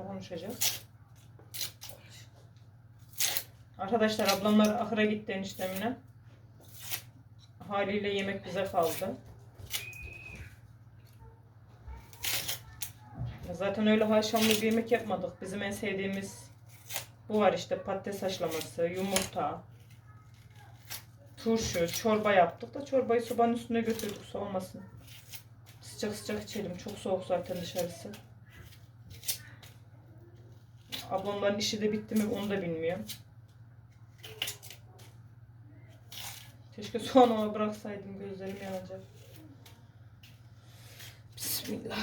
sonra konuşacağız. Arkadaşlar ablamlar ahıra gitti eniştemine. Haliyle yemek bize kaldı. Zaten öyle haşamlı bir yemek yapmadık. Bizim en sevdiğimiz bu var işte patates haşlaması, yumurta, turşu, çorba yaptık da çorbayı sobanın üstüne götürdük soğumasın. Sıcak sıcak içelim. Çok soğuk zaten dışarısı. Ablamların işi de bitti mi onu da bilmiyorum. Keşke soğan ona bıraksaydım gözlerim yanacak. Bismillah.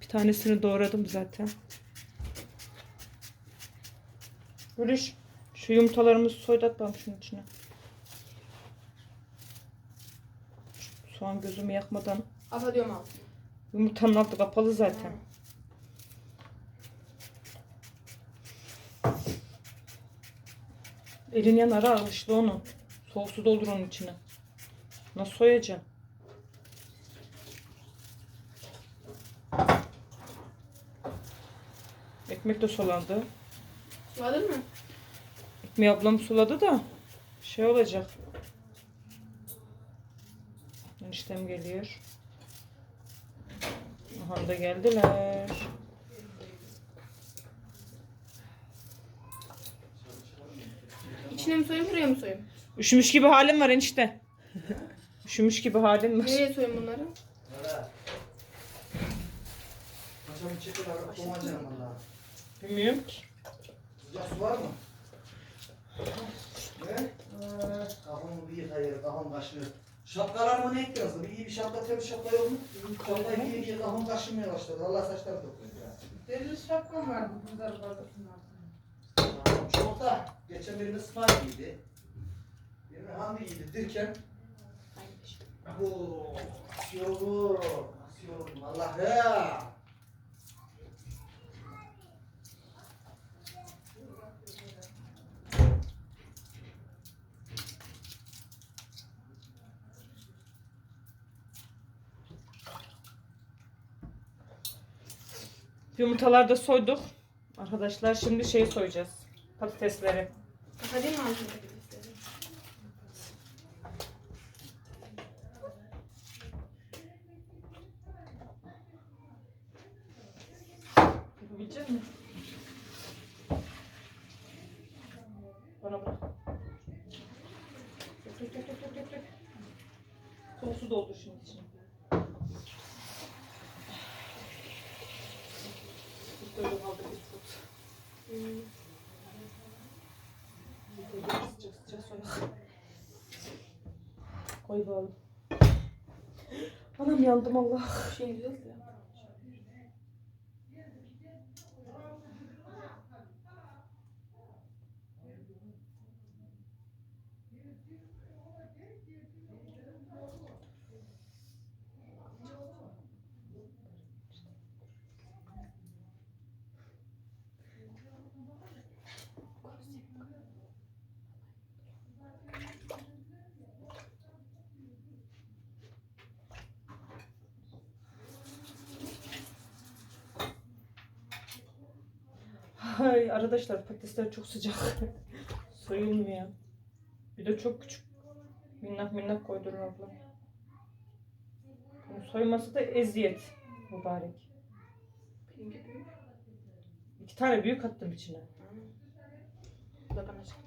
Bir tanesini doğradım zaten. Gülüş. Şu yumurtalarımızı soydat bakalım şunun içine. Şu Soğan gözümü yakmadan. Ata diyorum altına. Yumurtanın altı kapalı zaten. Elin yanar ha alıştı onu. Soğuk su doldur onun içine. Nasıl soyacağım? Ekmek de sulandı. Suladın mı? Ekmeği ablam suladı da şey olacak. Eniştem geliyor. Aha da geldiler. İçine mi soyayım buraya mı soyayım? Üşümüş gibi halim var enişte. Üşümüş gibi halim var. Nereye soyayım bunları? Paşamın çekil abi. Kovacağım valla. Bilmiyorum ki. Sıcak su var mı? Ne? Kafamı bir yıkayır, kafam kaşınıyor. Şapkalarıma ne ekliyorsun? Bir iyi bir şapka, temiz şapka yok mu? Şapkayı giye giye kafam kaşınmaya başladı. Allah saçlarım topluyor ya. Deli şapkam vardı altında. Tamam, Çok da. Geçen birine smart giydi. Birine hangi giydi? Dirken. Bu nasıl yorgun? Nasıl yorgun? Allah'ım. Da soyduk. Arkadaşlar şimdi şey soyacağız. Patatesleri. Değil mi? altına patatesleri? Yapabilecek misin? Bana bırak. Dök, dök, dök, dök, dök, dök. Soğuk su doldur şimdi içine. Tut böyle kaldı bir tut. Hmm. Sıcak sıcak soyak. Koy bakalım. Anam yandım Allah. Şey güzel ya. Ay arkadaşlar patatesler çok sıcak. Soyulmuyor. Bir de çok küçük. Minnak minnak koydurur abla. Bunun soyması da eziyet mübarek. İki tane büyük attım içine. Bu da bana çıktı.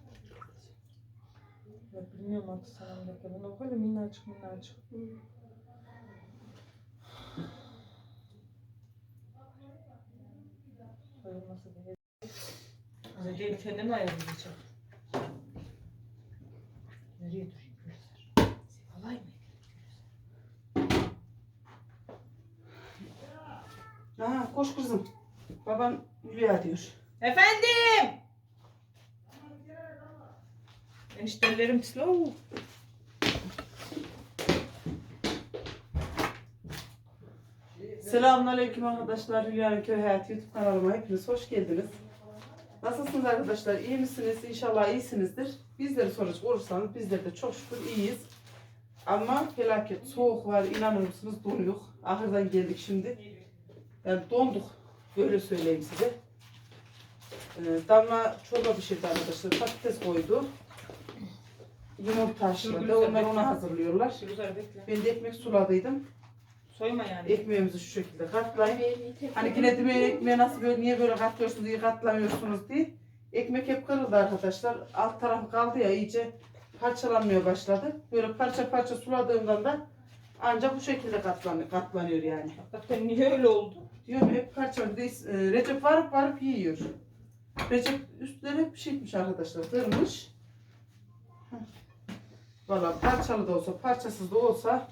Ya bilmiyorum artık sana ne Buna böyle minnacık minnacık. Hmm. Soyulması da eziyet. Zedeyi kendine ayarlayacak. Nereye durayım Gülser? Alay mı? Aha koş kızım. Baban Hülya diyor. Efendim. Eniştelerim slow. Selamünaleyküm arkadaşlar. Hülya'nın Köy Hayatı YouTube kanalıma hepiniz hoş geldiniz. Nasılsınız arkadaşlar? İyi misiniz? İnşallah iyisinizdir. Bizleri soracak olursanız bizler de çok şükür iyiyiz. Ama felaket soğuk var. İnanır mısınız? Donuyor. Ahırdan geldik şimdi. Yani donduk. Böyle söyleyeyim size. Ee, Damla çorba pişirdi arkadaşlar. Patates koydu. Yumurta haşladı. Onlar ona hazırlıyorlar. Ben de ekmek suladıydım. Soyma yani. Ekmeğimizi şu şekilde katlayın. Hani yine demeyin ekmeği nasıl böyle niye böyle katlıyorsunuz diye katlamıyorsunuz diye. Ekmek hep kırıldı arkadaşlar. Alt tarafı kaldı ya iyice parçalanmaya başladı. Böyle parça parça suladığımdan da ancak bu şekilde katlanıyor, katlanıyor yani. Hakikaten niye öyle oldu? Diyorum hep parça. De, e, Recep varıp varıp yiyor. Recep üstleri pişirmiş arkadaşlar. Kırmış. Valla parçalı da olsa parçasız da olsa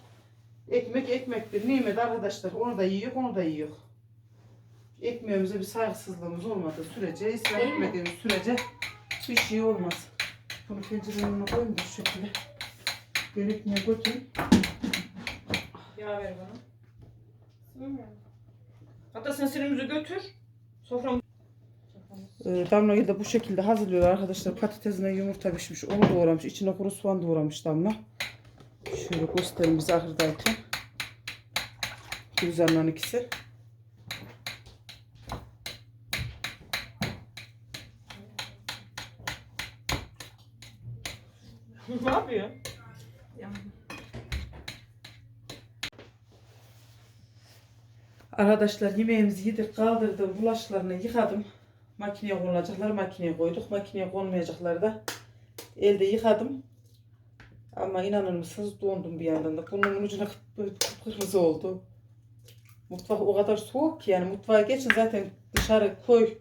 ekmek ekmektir. Nimet arkadaşlar. Onu da yiyor onu da yiyor. Ekmeğimize bir saygısızlığımız olmadığı sürece, israf etmediğimiz sürece bir şey olmaz. Bunu pencerenin önüne koyayım da şu şekilde. Ben ekmeğe götüreyim. Yağ ver bana. Hatta sen sinirimizi götür. Soframı. Ee, Damla da bu şekilde hazırlıyorlar arkadaşlar. Patatesine yumurta pişmiş. Onu doğramış. İçine kuru soğan doğramış Damla. Şöyle göstereyim bize ahırdayken. Güzellerin ikisi. ne yapıyor? Arkadaşlar yemeğimizi yedik kaldırdım. Bulaşlarını yıkadım. Makineye konulacaklar makineye koyduk. Makineye konmayacakları da elde yıkadım. Ama inanır mısınız dondum bir yandan da. Burnumun ucuna kırmızı oldu. Mutfak o kadar soğuk ki yani mutfağa geçin zaten dışarı koy.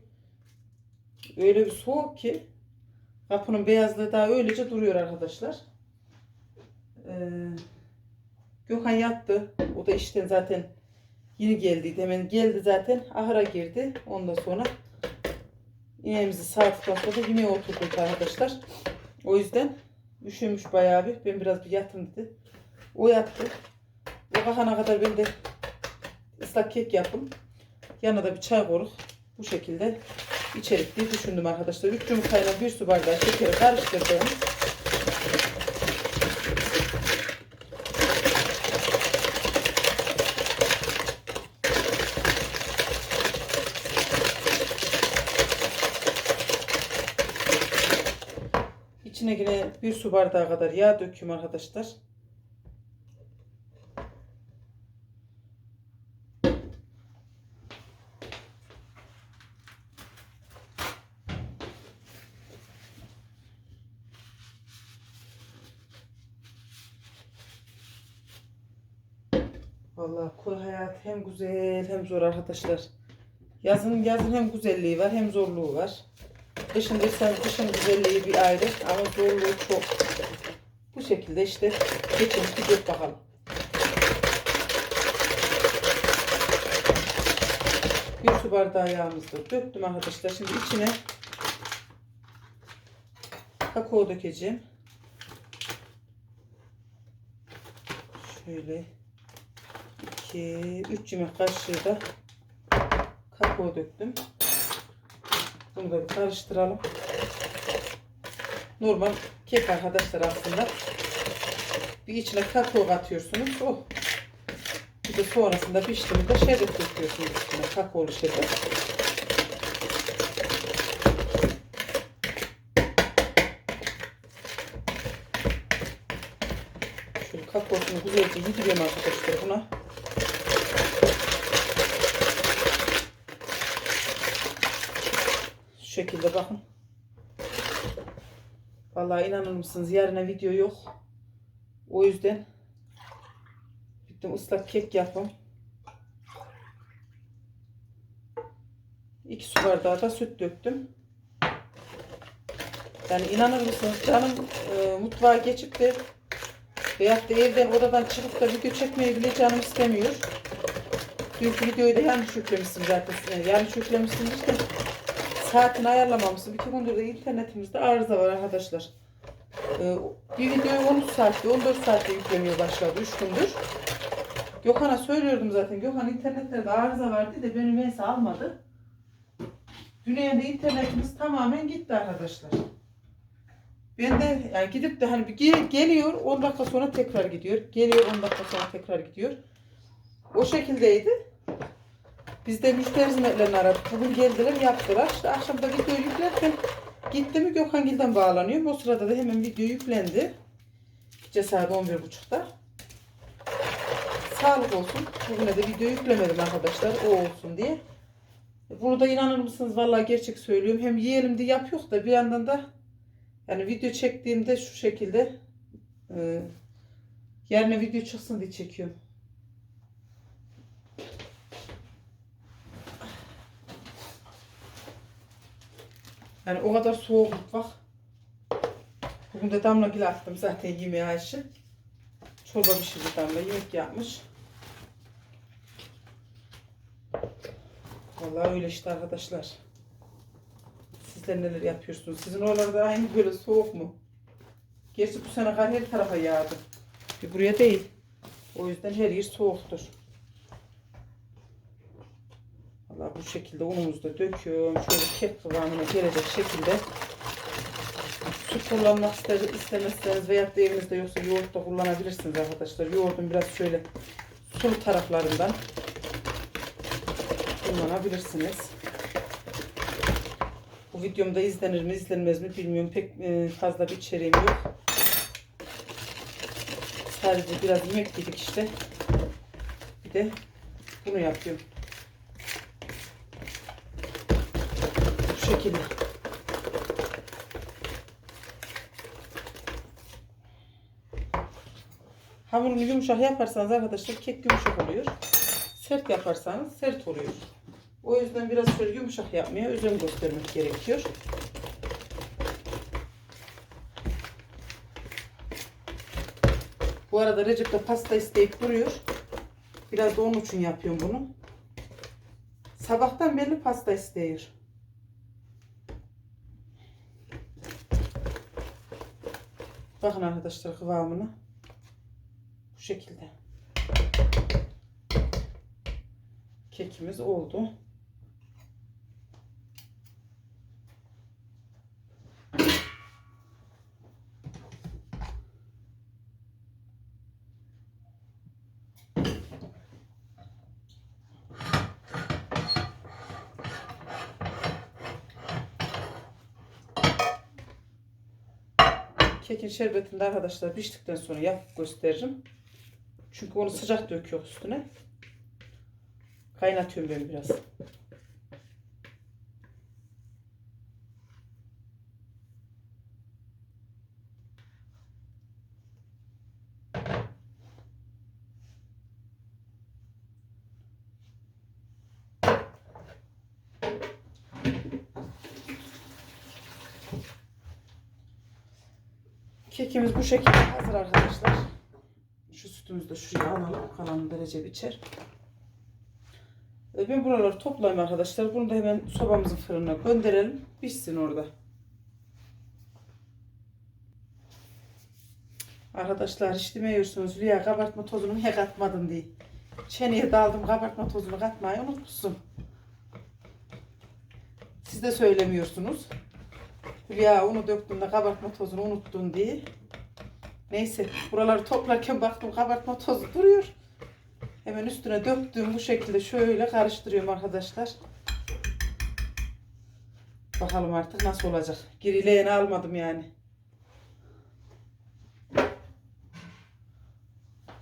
Öyle bir soğuk ki kapının beyazlığı daha öylece duruyor arkadaşlar. Ee, Gökhan yattı. O da işten zaten Yeni geldi. Hemen geldi zaten. Ahıra girdi. Ondan sonra ineğimizi sağdıktan sonra da yemeğe oturduk arkadaşlar. O yüzden üşümüş bayağı bir. Ben biraz bir yatım dedi. O yattı. O kalkana kadar ben de ıslak kek yapım. Yanına da bir çay koruk. Bu şekilde içerik diye düşündüm arkadaşlar. 3 yumurtayla bir su bardağı şekeri karıştırdım. İçine yine bir su bardağı kadar yağ döküyorum arkadaşlar. Vallahi koy hayat hem güzel hem zor arkadaşlar. Yazın yazın hem güzelliği var hem zorluğu var. Kışın desem kışın güzelliği bir ayrı ama zorluğu çok. Bu şekilde işte geçinip gidiyor bakalım. Bir su bardağı yağımızı döktüm arkadaşlar. Şimdi içine kakao dökeceğim. Şöyle 2 3 yemek kaşığı da kakao döktüm. Bunu bir karıştıralım. Normal kek arkadaşlar aslında. Bir içine kakao katıyorsunuz. Oh. Bir de sonrasında piştiğinde şerbet döküyorsunuz içine. Kakaolu şerbet. Şöyle kakaosunu güzelce yediriyorum arkadaşlar buna. Şekilde bakın. Vallahi inanır mısınız yarına video yok. O yüzden gittim ıslak kek yapım. İki su bardağı da süt döktüm. Yani inanır mısınız canım e, mutfağa geçip de veyahut da evden odadan çıkıp da video çekmeyi bile canım istemiyor. Dünkü videoyu da yanlış yüklemişsin zaten. Yani yanlış yüklemişsin işte saatini ayarlamamışsın. İki gündür de internetimizde arıza var arkadaşlar. Ee, bir videoyu 13 saatte, 14 saatte yüklemiyor başladı 3 gündür. Gökhan'a söylüyordum zaten. Gökhan internetlerde arıza vardı da benim neyse almadı. Dünyada internetimiz tamamen gitti arkadaşlar. Ben de yani gidip de hani bir gel- geliyor 10 dakika sonra tekrar gidiyor. Geliyor 10 dakika sonra tekrar gidiyor. O şekildeydi. Biz de müşteri hizmetlerini aradık. Bugün geldiler yaptılar. İşte akşamda video yüklerken gitti mi Gökhangil'den bağlanıyor. O sırada da hemen video yüklendi. Gece saat 11.30'da. Sağlık olsun. Bugüne de video yüklemedim arkadaşlar. O olsun diye. Bunu da inanır mısınız? Vallahi gerçek söylüyorum. Hem yiyelim diye yapıyor da bir yandan da yani video çektiğimde şu şekilde e, yarına video çıksın diye çekiyorum. Yani o kadar soğuk mutfak. Bugün de Damla Gül'e attım zaten yemeği Ayşe. Çorba pişirdi Damla. Yemek yapmış. Vallahi öyle işte arkadaşlar. Sizler neler yapıyorsunuz? Sizin oralarda aynı böyle soğuk mu? Gerçi bu sene kar her tarafa yağdı. Bir buraya değil. O yüzden her yer soğuktur. Vallahi bu şekilde unumuzu da döküyorum. Şöyle kek kıvamına gelecek şekilde. Süt kullanmak ister, istemezseniz veya da evinizde yoksa yoğurt da kullanabilirsiniz arkadaşlar. Yoğurdun biraz şöyle sulu taraflarından kullanabilirsiniz. Bu videomda izlenir mi izlenmez mi bilmiyorum. Pek e, fazla bir içeriğim yok. Sadece biraz yemek yedik işte. Bir de bunu yapıyorum. Bu şekilde. Hamurunu yumuşak yaparsanız arkadaşlar kek yumuşak oluyor. Sert yaparsanız sert oluyor. O yüzden biraz şöyle yumuşak yapmaya özen göstermek gerekiyor. Bu arada Recep de pasta isteyip duruyor. Biraz da onun için yapıyorum bunu. Sabahtan beri pasta istiyor. Bakın arkadaşlar kıvamını. Bu şekilde. Kekimiz oldu. Kekin şerbetini de arkadaşlar piştikten sonra yapıp gösteririm. Çünkü onu sıcak döküyor üstüne. Kaynatıyorum ben biraz. Kekimiz bu şekilde hazır arkadaşlar. Şu sütümüzü de şuraya alalım. Kalan derece biçer. Ben buraları toplayayım arkadaşlar. Bunu da hemen sobamızın fırınına gönderelim. Pişsin orada. Arkadaşlar hiç demiyorsunuz. Rüya kabartma tozunu niye katmadın diye. Çeneye daldım kabartma tozunu katmayı unutmuşsun. Siz de söylemiyorsunuz. Rüya unu döktüm de kabartma tozunu unuttun diye. Neyse buraları toplarken baktım kabartma tozu duruyor. Hemen üstüne döktüm bu şekilde şöyle karıştırıyorum arkadaşlar. Bakalım artık nasıl olacak. Girileğini almadım yani.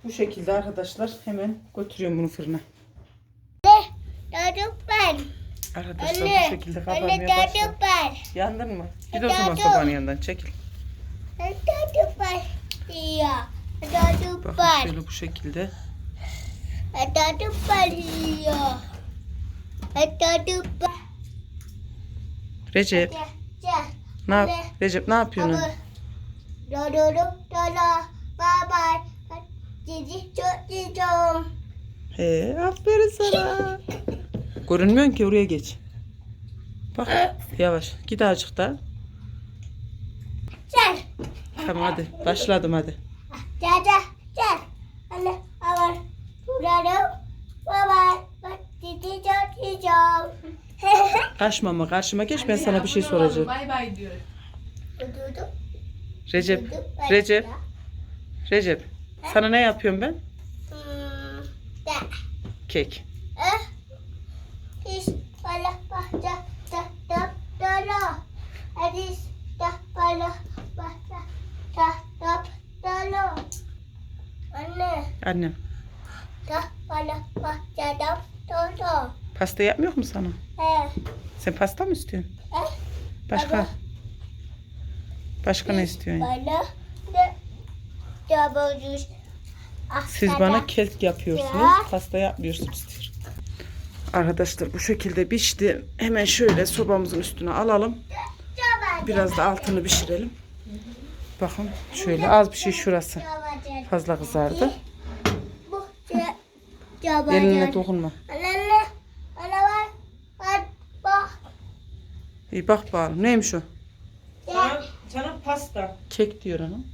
Bu şekilde arkadaşlar hemen götürüyorum bunu fırına. Çocuk ben. Arkadaşlar Anne, bu şekilde kabarmaya başladı. Yandın mı? Git o zaman sobanın yanından çekil. Çocuk ben. Çocuk Bakın şöyle bu şekilde. Recep ne yap? Recep ne yapıyorsun? He, aferin sana. Görünmüyorsun ki oraya geç. Bak yavaş git azıcık daha. Gel. Tamam hadi. Başladım hadi. Gel gel gel. Anne avar. Durarım. Baba. Gideceğim gideceğim. Kaçma ama karşıma geç ben sana bir şey soracağım. Bay bay diyor. Durdum. Recep. Recep. Recep. Sana ne yapıyorum ben? Hmm, Kek. Hadi. Da, da, da. Anne. Annem. Da, bana, bak. Pasta yapmıyor mu sana? He. Sen pasta mı istiyorsun? He. Başka? Başka ne istiyorsun? Bana, da, da, siz bana kek yapıyorsunuz, ya. pasta yapmıyorsunuz diyor. Arkadaşlar bu şekilde pişti. Hemen şöyle sobamızın üstüne alalım. Biraz da altını pişirelim. Bakın şöyle az bir şey şurası. Fazla kızardı. Eline dokunma. Anne, ana var. Bak, bak. İyi bak bakalım. Neymiş o? Sana, sana pasta. Kek diyor hanım.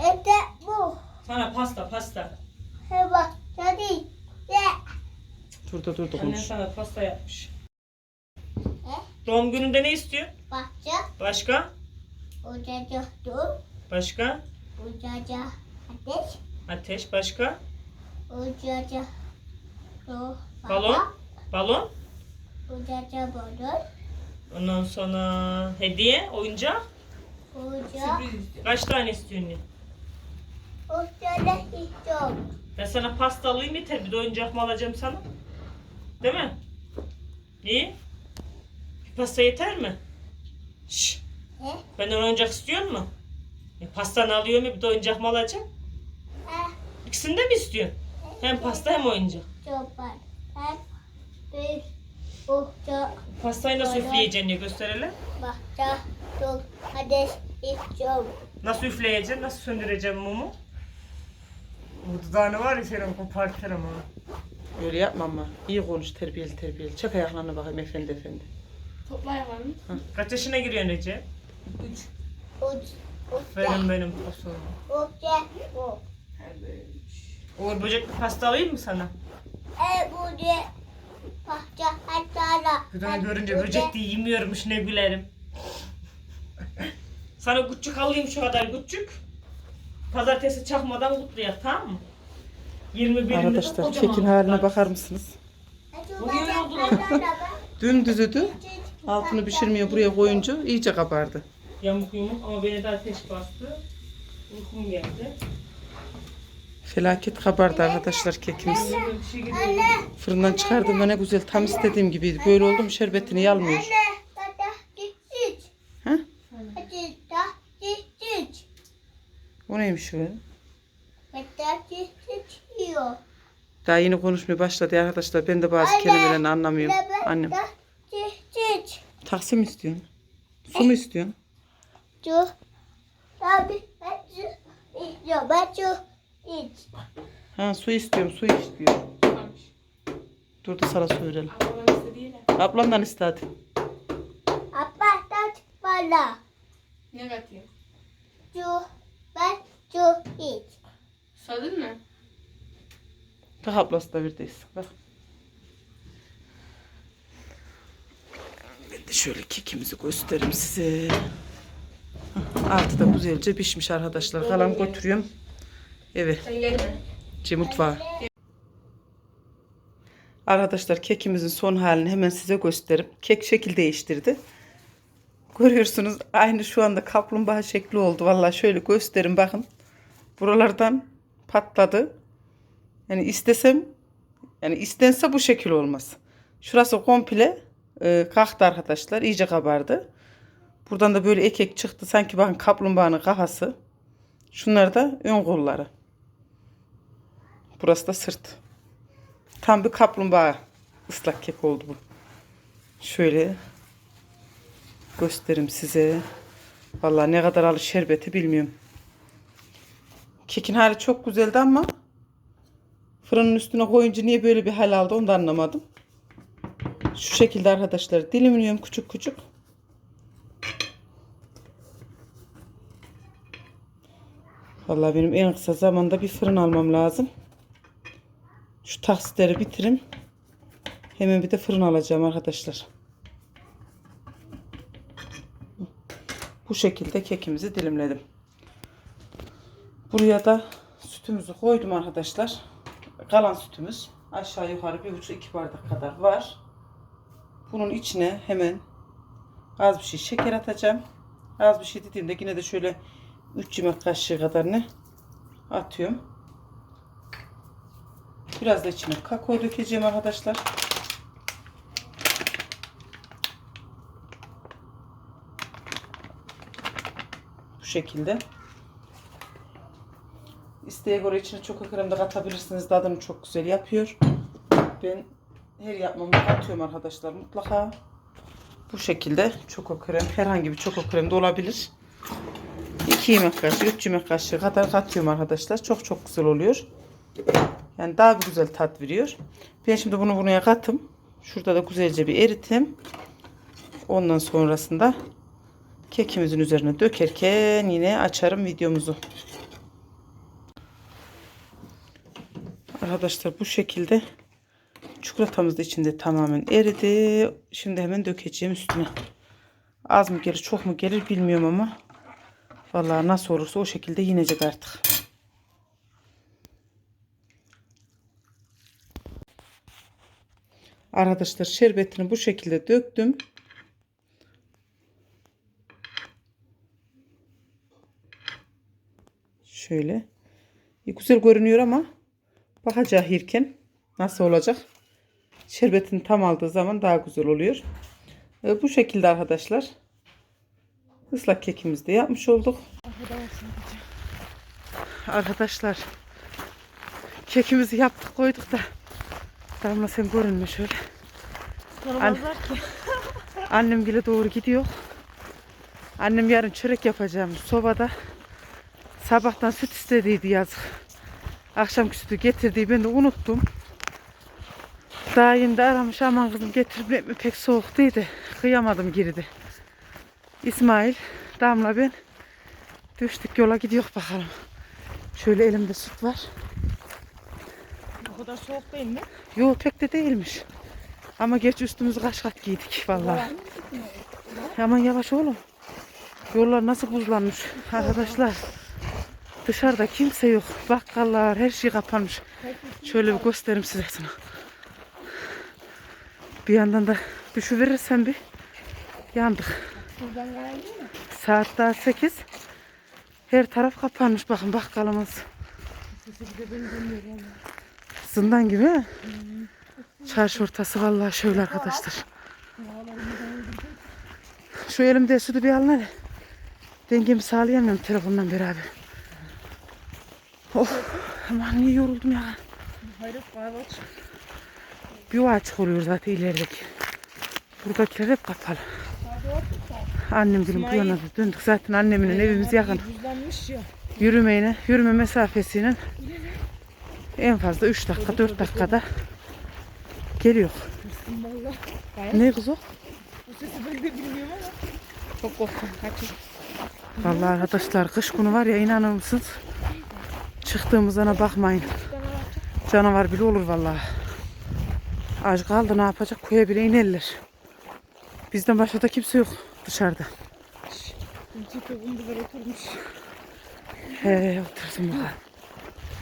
Evde bu. Sana pasta pasta. He bak, hadi. Ye. Durdu durdu Annen konuş. sana pasta yapmış. Doğum gününde ne istiyor? Bahçe, Başka? ucaca dur, Başka? ucaca ateş, Ateş başka? ucaca. Balon? Balon? Ucaca balon, Ondan sonra hediye, oyuncak. uca, Kaç tane istiyorsun? ucaca istiyorum. Ben sana pasta alayım yeter. Bir de oyuncak mı alacağım sana? Değil mi? İyi. Bir pasta yeter mi? Şş. He? Benden oyuncak istiyor mu? E, pastanı alıyorum ya bir de oyuncak mı alacağım? He, İkisini de mi istiyorsun? Hem pasta hem oyuncak. çoban. Hem bir uca Pastayı nasıl Oyuncak. üfleyeceğini gösterelim. bahçe dur, ateş istiyorum. Nasıl üfleyeceğim, nasıl söndüreceğim mumu? Bu dudağını var ya senin kopartırım ha. Öyle yapma ama. İyi konuş terbiyeli terbiyeli. Çek ayaklarına bakayım efendi efendi. Topla ayaklarını. Kaç yaşına giriyorsun Ece? Üç. Uc, Benim uca, benim bu. Uğur böcek pasta alayım mı sana? Bu de bahçe hatta Gıdanı görünce böcek diye yemiyormuş ne gülerim. Sana küçük alayım şu kadar küçük. Pazartesi çakmadan kutlayak tamam mı? 21'inde de Arkadaşlar kekin haline bakar mısınız? Bugün oldu lan. Dümdüzüdü. Altını pişirmiyor buraya koyunca iyice kabardı. Yamuk yumuk ama beni de ateş bastı. Uykum geldi. Felaket kabardı arkadaşlar kekimiz. Şey. Fırından çıkardığımda ne güzel tam istediğim gibiydi. Böyle oldu mu şerbetini yalmıyor. Ha? O neymiş öyle? Daha yeni konuşmaya başladı arkadaşlar. Ben de bazı kelimelerini anlamıyorum. Annem. Da gittik. Taksi mi istiyorsun? Su mu istiyorsun? Cu. Tabi ben cu istiyorum. Ben cu iç. Ha su istiyorum. Su istiyor. Dur da sana su verelim. Ablamın istediğiyle. Ablamdan iste hadi. Abba da bana. Ne katayım? Cu. Ben cu iç. Sadın mı? Bak ablası da verdeyiz. Bak. Ben de şöyle kekimizi göstereyim size. Altı da güzelce pişmiş arkadaşlar. Kalan götürüyorum. Evet. Ce mutfağa. Arkadaşlar kekimizin son halini hemen size göstereyim. Kek şekil değiştirdi. Görüyorsunuz aynı şu anda kaplumbağa şekli oldu. Vallahi şöyle gösterin bakın. Buralardan patladı. Yani istesem yani istense bu şekil olmaz. Şurası komple e, kalktı arkadaşlar. iyice kabardı. Buradan da böyle ekek çıktı. Sanki bakın kaplumbağanın kafası. Şunlar da ön kolları. Burası da sırt. Tam bir kaplumbağa ıslak kek oldu bu. Şöyle göstereyim size. Vallahi ne kadar alır şerbeti bilmiyorum. Kekin hali çok güzeldi ama fırının üstüne koyunca niye böyle bir hal aldı onu da anlamadım. Şu şekilde arkadaşlar dilimliyorum küçük küçük. Vallahi benim en kısa zamanda bir fırın almam lazım. Şu taksitleri bitirim. Hemen bir de fırın alacağım arkadaşlar. Bu şekilde kekimizi dilimledim. Buraya da sütümüzü koydum arkadaşlar. Kalan sütümüz aşağı yukarı bir buçuk iki bardak kadar var. Bunun içine hemen az bir şey şeker atacağım. Az bir şey dediğimde yine de şöyle 3 yemek kaşığı kadar ne atıyorum. Biraz da içine kakao dökeceğim arkadaşlar. Bu şekilde. İsteğe göre içine çok krem de katabilirsiniz. Tadını çok güzel yapıyor. Ben her yapmamda katıyorum arkadaşlar mutlaka. Bu şekilde çoko krem herhangi bir çoko krem de olabilir. 2 yemek kaşığı, 3 yemek kaşığı kadar katıyorum arkadaşlar. Çok çok güzel oluyor. Yani daha bir güzel tat veriyor. Ben şimdi bunu buraya katım. Şurada da güzelce bir eritim. Ondan sonrasında kekimizin üzerine dökerken yine açarım videomuzu. Arkadaşlar bu şekilde çikolatamız da içinde tamamen eridi. Şimdi hemen dökeceğim üstüne. Az mı gelir çok mu gelir bilmiyorum ama. Vallahi nasıl olursa o şekilde yinecek artık. Arkadaşlar şerbetini bu şekilde döktüm. Şöyle. E, Güzel görünüyor ama bakacağız yerken nasıl olacak. Şerbetini tam aldığı zaman daha güzel oluyor. E, bu şekilde arkadaşlar. Islak kekimizi de yapmış olduk. Arkadaşlar kekimizi yaptık koyduk da Damla sen görünme şöyle. Sormazlar ki. Annem bile doğru gidiyor. Annem yarın çörek yapacağım sobada. Sabahtan süt istediydi yazık. Akşamki sütü getirdiği ben de unuttum. Daha yeni de aramış aman kızım getirip mi pek soğuk değildi. Kıyamadım girdi. İsmail, Damla ben düştük yola gidiyor bakalım. Şöyle elimde süt var. O kadar soğuk değil mi? Yo pek de değilmiş. Ama geç üstümüzü kaç kat giydik vallahi. Aman yavaş oğlum. Yollar nasıl buzlanmış arkadaşlar. Dışarıda kimse yok. Bakkallar her şey kapanmış. Şöyle bir göstereyim size şunu. Bir yandan da düşüverirsen bir yandık. Saat daha 8. Her taraf kapanmış. Bakın bakkalımız. Zindan gibi. he? Çarşı ortası vallahi şöyle arkadaşlar. Şu elimde sütü bir alın hadi. Dengemi sağlayamıyorum telefondan beraber. Oh, aman niye yoruldum ya. Hayır kahvaltı. Bir açık oluyor zaten ilerideki. Buradakiler hep kapalı. Gülüm bu yana da döndük. Zaten annemin evimiz yakın. Buzlanmış ya. Yürümeyle, yürüme mesafesiyle en fazla 3 dakika 4 dakikada geliyor. Ne kız o? Bu sesi ben de bilmiyorum ama. Çok korktum. Kaçın. Vallahi arkadaşlar kış günü var ya inanır mısınız? Çıktığımızdan bakmayın. Canavar bile olur vallahi. Aç kaldı ne yapacak? Koya bile inerler. Bizden başka da kimse yok dışarıda. Tipi bundular oturmuş. He oturdum bakalım.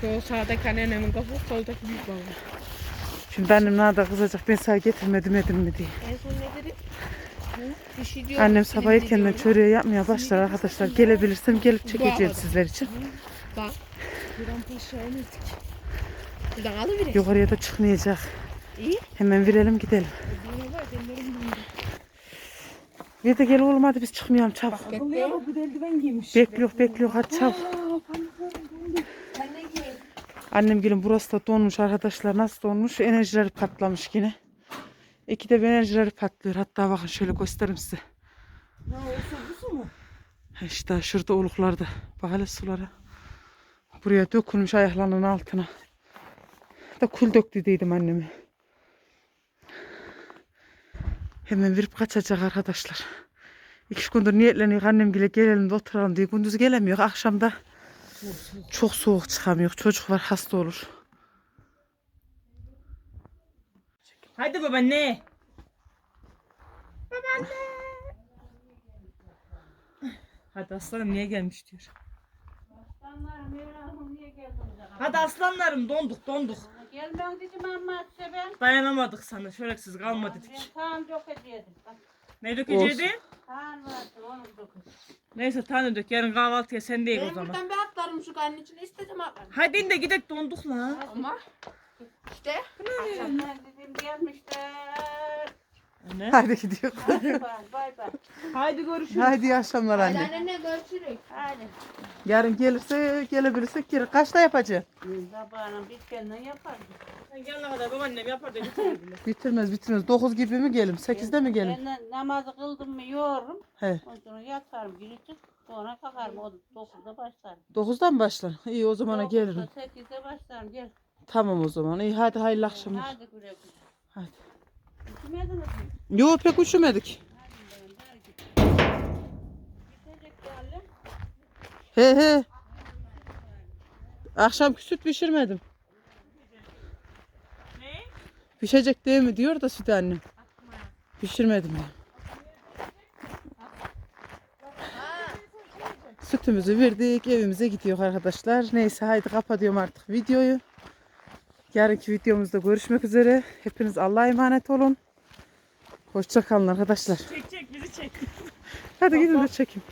Şu sağdaki anneannemin kafası, soldaki büyük baba. Şimdi annem nerede kızacak ben sana getirmedim edim mi diye. En son ne dedi? Bir şey diyor. Annem sabah erkenden çöreği yapmaya başlar arkadaşlar. Gelebilirsem gelip çekeceğim sizler için. Bak. Buradan paşa inirdik. Buradan alıverir. Yukarıya da çıkmayacak. İyi. Hemen verelim gidelim. Var ellerim de gel oğlum hadi biz çıkmayalım çabuk. Akıllıya bak bir de eldiven giymiş. Bekliyor bekliyor hadi çabuk. Annem gelin burası da donmuş arkadaşlar. Nasıl donmuş? Enerjileri patlamış yine. İki de enerjileri patlıyor. Hatta bakın şöyle göstereyim size. Su mu? İşte şurada oluklarda. Bak hele sulara. Buraya dökülmüş ayaklarının altına. Da kul döktü dedim anneme. Hemen verip kaçacak arkadaşlar. İki gündür niyetleniyor annem gele gelelim de oturalım diye. Gündüz gelemiyor. Akşamda çok soğuk çıkamıyor. Çocuk var hasta olur. Hadi babaanne. Babaanne. Hadi aslanım niye gelmiş diyor. Hadi aslanlarım donduk donduk. Gelmem dedim ama seven. Dayanamadık sana şöreksiz kalma Ben dedik. tamam. Bak, Ne dökeceydin? Tamam vardı onu dokun. Neyse tane dök yarın kahvaltıya sen değil o Ben zaman. buradan bir atlarım şu karnın içine istedim atlarım. Hadi in de gidek donduk la. Ama İşte. Akşamdan dedim gelmişler. Ne? Hadi gidiyor. Hadi bay bay. bay. Haydi görüşürüz. Haydi iyi akşamlar Hadi anne. anne görüşürüz. Hadi. Yarın gelirse gelebilirsek gelir. Kaçta yapacaksın? Sabahın yapardım. Sen gelene kadar babaannem yapar da getirebilir. Bitirmez bitirmez. 9 gibi mi gelim? 8'de mi gelim? Ben namazı kıldım mı yorurum. He. Ondan sonra yatarım gireceğim. Sonra kalkarım. O 9'da başlarım. 9'da mı başlar? İyi o zamana gelirim. 8'de başlarım. Gel. Tamam o zaman. İyi hadi hayırlı akşamlar. Hadi güle güle. Hadi. Gitmediniz mi? Yo pek üşümedik. He he. Akşamki süt pişirmedim. Ne? Pişecek değil mi diyor da süt annem. Pişirmedim ya. Sütümüzü verdik evimize gidiyor arkadaşlar. Neyse haydi kapatıyorum artık videoyu. Yarınki videomuzda görüşmek üzere. Hepiniz Allah'a emanet olun. Hoşça kalın arkadaşlar. Çek çek bizi çek. Hadi gidin de çekin.